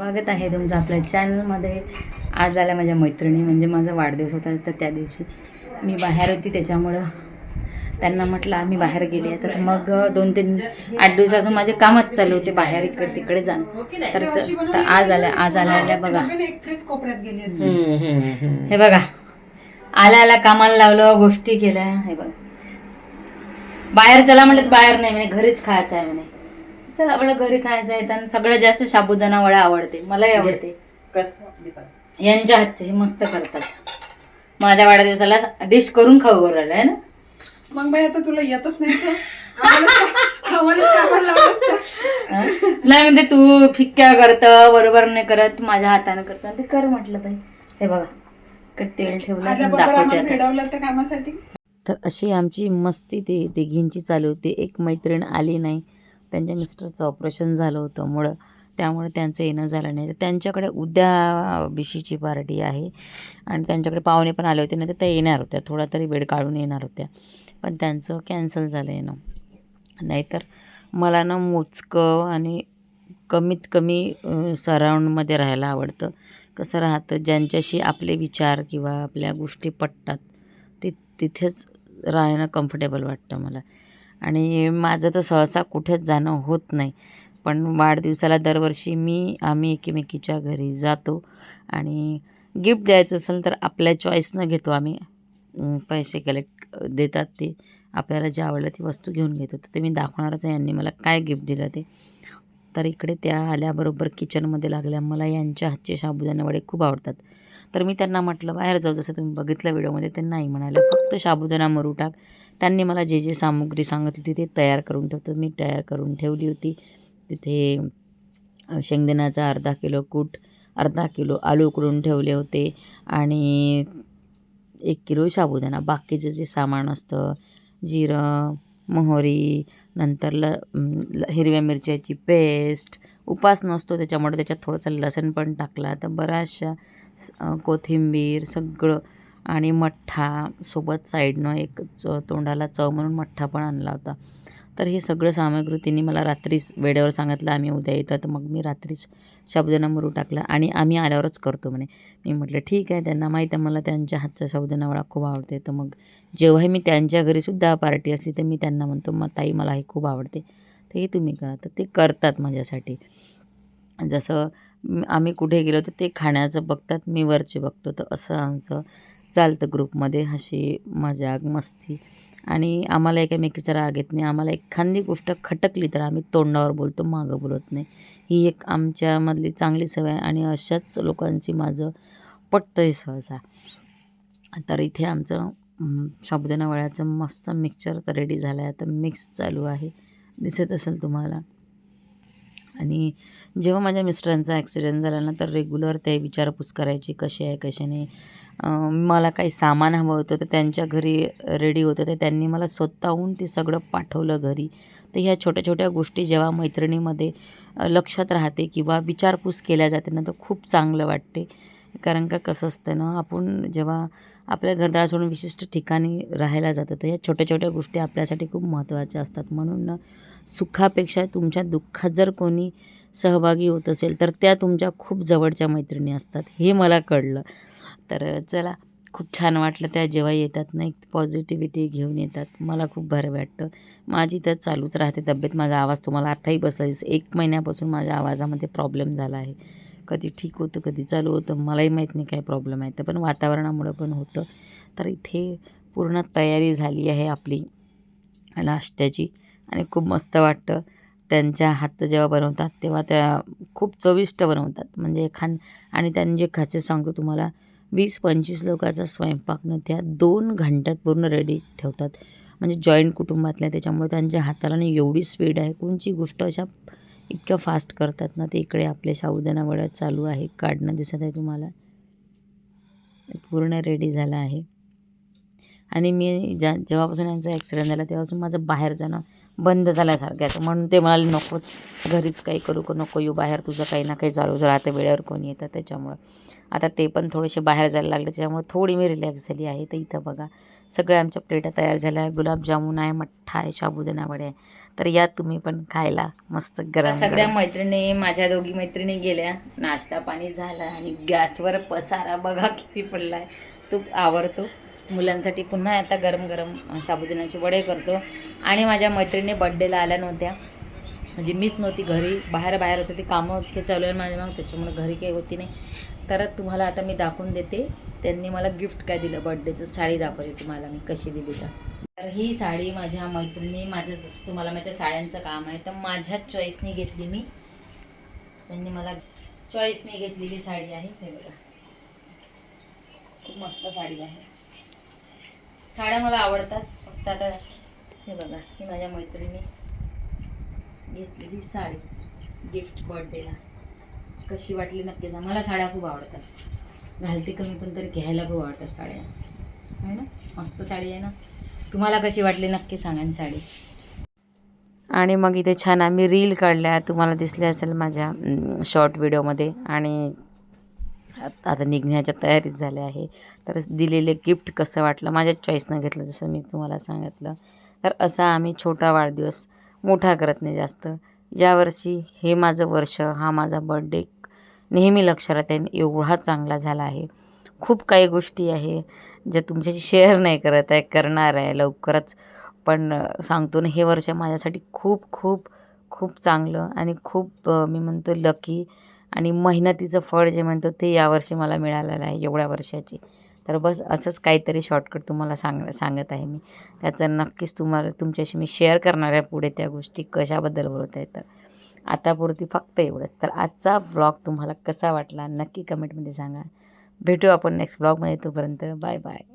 स्वागत आहे तुमचं आपल्या चॅनलमध्ये आज आल्या माझ्या मैत्रिणी म्हणजे माझा वाढदिवस होता तर त्या दिवशी मी बाहेर होती त्याच्यामुळं त्यांना म्हटलं मी बाहेर गेली आहे. तर मग दोन तीन आठ दिवसापासून माझे कामच चालू होते बाहेर इकडे तिकडे जाण. तर आज आल्या आज आल्या आल्या बघा. हे बघा आल्या आल्या कामाला लावलं गोष्टी केल्या हे बघा. बाहेर चला म्हटलं बाहेर नाही म्हणे घरीच खायचं आहे म्हणे. चला आपलं घरी खायचं आहे तर सगळ्यात जास्त साबुदाणा वडा आवडते. मलाही आवडते. यांच्या हातचे हे मस्त करतात. माझ्या वाढदिवसाला डिश करून खाऊ बरं आहे ना? मग बाई आता तुला येतच नाही तर आम्हालाच- आम्हालाच कामाला लावलं असतं. नाही म्हणजे तू फिक्क्या करतं बरोबर नाही करत माझ्या हाताने करतं. ते कर म्हटलं बाई. हे बघा इकडे तेल ठेवलं तर दाखवते आम्हाला आता. भेडवलं तर कामासाठी? तर अशी आमची मस्ती ते तिघींची चालू होती. एक मैत्रीण आली नाही. त्यांच्या मिस्टरचं ऑपरेशन झालं होतं. मुळं त्यामुळे त्यांचं येणं झालं नाही. तर त्यांच्याकडे उद्या बिशीची पार्टी आहे. आणि त्यांच्याकडे पाहुणे पण आले होते नाही तर त्या येणार होत्या. थोडा तरी वेळ काढून येणार होत्या. पण त्यांचं कॅन्सल झालं येणं. नाहीतर मला ना मोजकं आणि कमीत कमी सराउंडमध्ये राहायला आवडतं. कसं राहतं ज्यांच्याशी आपले विचार किंवा आपल्या गोष्टी पटतात ते तिथेच राहणं कम्फर्टेबल वाटतं मला. आणि माझं तर सहसा कुठेच जाणं होत नाही. पण वाढदिवसाला दरवर्षी मी आम्ही एकमेकीच्या घरी जातो आणि गिफ्ट द्यायचं असेल तर आपल्या चॉईसनं घेतो आम्ही. पैसे कलेक्ट देतात ते. आपल्याला जे आवडलं ती वस्तू घेऊन घेतो. तर ते मी दाखवणारच आहे. यांनी मला काय गिफ्ट दिलं ते. तर इकडे त्या आल्याबरोबर किचनमध्ये लागल्या. मला यांच्या हातचे साबुदाणे वडे खूप आवडतात. तर मी त्यांना म्हटलं बाहेर जाऊ जसं तुम्ही बघितलं व्हिडिओमध्ये ते नाही म्हणाले. फक्त साबुदाणा मरू टाक त्यांनी मला जे जे सामुग्री सांगितली ती ते तयार करून ठेवतो. मी तयार करून ठेवली होती. तिथे शेंगदाण्याचा अर्धा किलो कूट अर्धा किलो आलू उकडून ठेवले होते आणि एक किलो साबुदाणा. बाकीचं जे सामान असतं जिरं मोहरी नंतर ल ल- हिरव्या मिरच्याची पेस्ट उपास नसतो त्याच्यामुळे त्याच्यात थोडंसं लसण पण टाकला. तर बऱ्याचशा कोथिंबीर सगळं आणि मठ्ठा सोबत साईडनं एक च तोंडाला चव म्हणून मठ्ठा पण आणला होता. तर हे सगळं सामग्री तिने मला रात्रीच वेळेवर सांगितलं आम्ही उद्या येतो. तर मग मी रात्रीच साबुदाणा मुरू टाकला आणि आम्ही आल्यावरच करतो म्हणे. मी म्हटलं ठीक आहे त्यांना माहीत आहे मला त्यांच्या हातचा साबुदाणा वडा खूप आवडते. तर मग जेव्हाही मी त्यांच्या घरीसुद्धा पार्टी असली तर मी त्यांना म्हणतो मग ताई मला हे खूप आवडते. तर हे तुम्ही करा. तर ते करतात माझ्यासाठी. जसं आम्ही कुठे गेलो तर ते खाण्याचं बघतात मी वरचे बघतो. तर असं आमचं चालतं ग्रुपमध्ये हशी मजाक मस्ती. आणि आम्हाला एकामेकीचा राग येत नाही. आम्हाला एखादी गोष्ट खटकली तर आम्ही तोंडावर बोलतो मागं बोलत नाही. ही एक आमच्यामधली चांगली सवय आहे आणि अशाच लोकांची माझं पटतं आहे सहसा. तर इथे आमचं हं, साबुदाणा वड्याचं मस्त मिक्सचर तर रेडी झालं आहे आता मिक्स चालू आहे. दिसत असेल तुम्हाला. आणि जेव्हा माझ्या मिस्टरांचा ॲक्सिडेंट झाला ना तर रेग्युलर ते विचारपूस करायची कशी आहे कशी नाही. मला काही सामान हवं होतं तर त्यांच्या घरी रेडी होतं तर त्यांनी मला स्वतःहून ते सगळं पाठवलं घरी. तर ह्या छोट्या छोट्या गोष्टी जेव्हा मैत्रिणीमध्ये लक्षात राहते किंवा विचारपूस केल्या जाते ना तर खूप चांगलं वाटते. कारण का कसं असतं ना आपण जेव्हा आपल्या घरदार सोडून विशिष्ट ठिकाणी राहायला जातो. तर ह्या छोट्या छोट्या गोष्टी आपल्यासाठी खूप महत्त्वाच्या असतात. म्हणून सुखापेक्षा तुमच्या दुःखात जर कोणी सहभागी होत असेल तर त्या तुमच्या खूप जवळच्या मैत्रिणी असतात. हे मला कळलं. तर चला खूप छान वाटलं त्या जेव्हा येतात ना एक पॉझिटिव्हिटी घेऊन येतात. मला खूप बरं वाटतं. माझी तर चालूच राहते तब्येत. माझा आवाज तुम्हाला आताही बसला दिस एक महिन्यापासून माझ्या आवाजामध्ये प्रॉब्लेम झाला आहे. कधी ठीक होतं कधी चालू होतं. मलाही माहीत नाही काय प्रॉब्लेम आहे. तर पण वातावरणामुळं पण होतं. तर इथे पूर्ण तयारी झाली आहे आपली नाश्त्याची. आणि खूप मस्त वाटतं. त्यांच्या हातचं जेव्हा बनवतात तेव्हा त्या खूप चविष्ट बनवतात. म्हणजे खान आणि त्यांनी जे खाचे सांगतो तुम्हाला वीस पंचवीस लोकांचा स्वयंपाक न त्या दोन घंट्यात पूर्ण रेडी ठेवतात. म्हणजे जॉईंट कुटुंबातल्या त्याच्यामुळे त्यांच्या हाताला ना एवढी स्पीड आहे. कोणची गोष्ट अशा इतक्या फास्ट करतात ना ते. इकडे आपल्या साबुदाणा वड्या चालू आहे. काढणं दिसत आहे तुम्हाला. पूर्ण रेडी झालं आहे. आणि मी ज्या जेव्हापासून यांचा ॲक्सिडेंट झाला तेव्हापासून माझं बाहेर जाणं बंद झाल्यासारखं आहे. म्हणून ते म्हणाले नकोच. घरीच काही करू का नको. येऊ बाहेर. तुझं काही ना काही चालूच राहतं. वेळेवर कोणी येतं त्याच्यामुळं. आता ते पण थोडेसे बाहेर जायला लागले. त्याच्यामुळे थोडी मी रिलॅक्स झाली आहे. तर इथं बघा. सगळ्या आमच्या प्लेटा तयार झाल्या. आहे गुलाबजामुन आहे मठ्ठा आहे साबुदाणा वडे आहे. तर या तुम्ही पण खायला मस्त गरम सगळ्या मैत्रिणी माझ्या दोघी मैत्रिणी गेल्या. नाश्ता पाणी झाला आणि गॅसवर पसारा बघा किती पडला आहे तूप आवरतो. मुलांसाठी पुन्हा आता गरम गरम साबुदाण्याचे वडे करतो. आणि माझ्या मैत्रिणी बड्डेला आल्या नव्हत्या. म्हणजे मीच नव्हती घरी बाहेर बाहेरच होती कामं ते चालू आहे माझ्या मग त्याच्यामुळे घरी काही होती नाही. तर तुम्हाला आता मी दाखवून देते. त्यांनी मला गिफ्ट काय दिलं? बड्डेचं साडी दाखवते तुम्हाला मी कशी दिली तर. तर ही साडी माझ्या मैत्रिणी माझं जसं तुम्हाला माहिती आहे साड्यांचं काम आहे. तर माझ्याच चॉईसने घेतली मी. त्यांनी मला चॉईसने घेतलेली साडी आहे. हे बघा. खूप मस्त साडी आहे. साड्या मला आवडतात. फक्त आता हे बघा ही माझ्या मैत्रिणी. घेतलेली साडी. गिफ्ट बर्थडेला कशी वाटली नक्की सांग. मला साड्या खूप आवडतात. घालते कमी पण तरी घ्यायला खूप आवडतात साड्या. आहे ना? मस्त साडी आहे ना? तुम्हाला कशी वाटली नक्की सांगा ना साडी. आणि मग इथे छान आम्ही रील काढल्या. तुम्हाला दिसल्या असेल माझ्या शॉर्ट व्हिडिओमध्ये आणि आता निघण्याच्या तयारीत झाले आहे. तर दिलेले गिफ्ट कसं वाटलं? माझ्या चॉईसनं घेतलं जसं मी तुम्हाला सांगितलं. तर असा आम्ही छोटा वाढदिवस मोठा करत नाही जास्त. यावर्षी हे माझं वर्ष हा माझा बड्डे नेहमी लक्षात राहते एवढा चांगला झाला आहे. खूप काही गोष्टी आहे ज्या तुमच्याशी शेअर नाही करत आहे करणार आहे लवकरच. पण सांगतो ना हे वर्ष माझ्यासाठी खूप खूप खूप चांगलं आणि खूप मी म्हणतो लकी आणि मेहनतीचं फळ जे म्हणतो ते यावर्षी मला मिळालेलं आहे एवढ्या वर्षाची. तर बस असंच काहीतरी शॉर्टकट तुम्हाला सांग सांगत आहे मी. त्याचं नक्कीच तुम्हाला तुमच्याशी मी शेअर करणार आहे पुढे त्या गोष्टी कशाबद्दल बोलत आहे तर. आतापुरती फक्त एवढंच. तर आजचा ब्लॉग तुम्हाला कसा वाटला नक्की कमेंटमध्ये सांगा. भेटू आपण नेक्स्ट ब्लॉगमध्ये तोपर्यंत. Bye bye